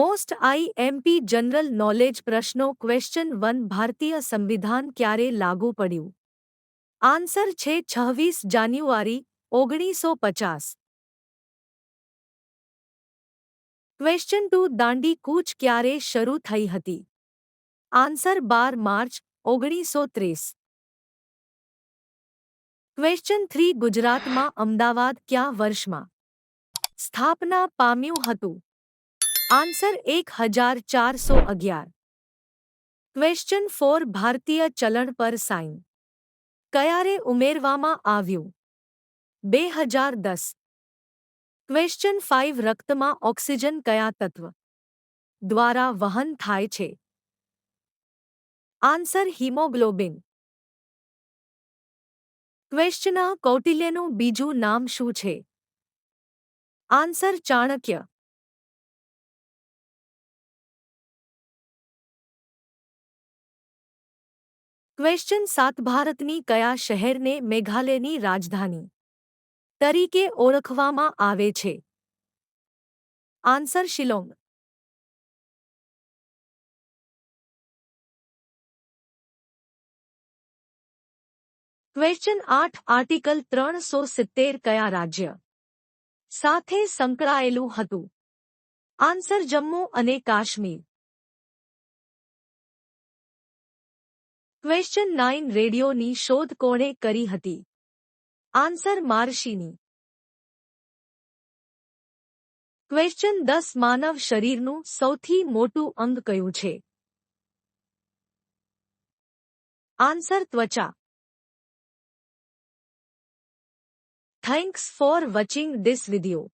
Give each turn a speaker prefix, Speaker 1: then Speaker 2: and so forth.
Speaker 1: most I MP general knowledge પ્રશ્નો question one ભારતીય સંવિધાન ક્યારે લાગુ પડ્યું આન્સર છે છવ્વીસ જાન્યુઆરી ઓગણીસો પચાસ ક્વેશ્ચન ટુ દાંડી કૂચ ક્યારે શરૂ થઈ હતી આન્સર બાર માર્ચ ઓગણીસો ત્રીસ ક્વેશ્ચન થ્રી ગુજરાતમાં અમદાવાદ ક્યાં વર્ષમાં સ્થાપના પામ્યું હતું આન્સર 1411 ક્વેશ્ચન 4 ભારતીય ચલણ પર サイン કયા રે ઉમેરવામાં આવ્યું 2010 ક્વેશ્ચન 5 રક્તમાં ઓક્સિજન કયા તત્વ દ્વારા વહન થાય છે આન્સર હિમોગ્લોબિન ક્વેશ્ચન 9 কৌটিল્યનું બીજું નામ શું છે આન્સર ચાણક્ય क्वेश्चन सात भारत की कया शहर ने मेघालय की राजधानी तरीके आवे छे आंसर शिलोंग क्वेश्चन आठ आर्टिकल त्रो सीतेर क्या राज्य साथ संकड़ेलू आंसर जम्मू और काश्मीर ક્વેશ્ચન નાઇન રેડિયોની શોધ કોણે કરી હતી આન્સર માર્શીની ક્વેશ્ચન દસ માનવ શરીરનું સૌથી મોટું અંગ કયું છે આન્સર ત્વચા thanks for watching this video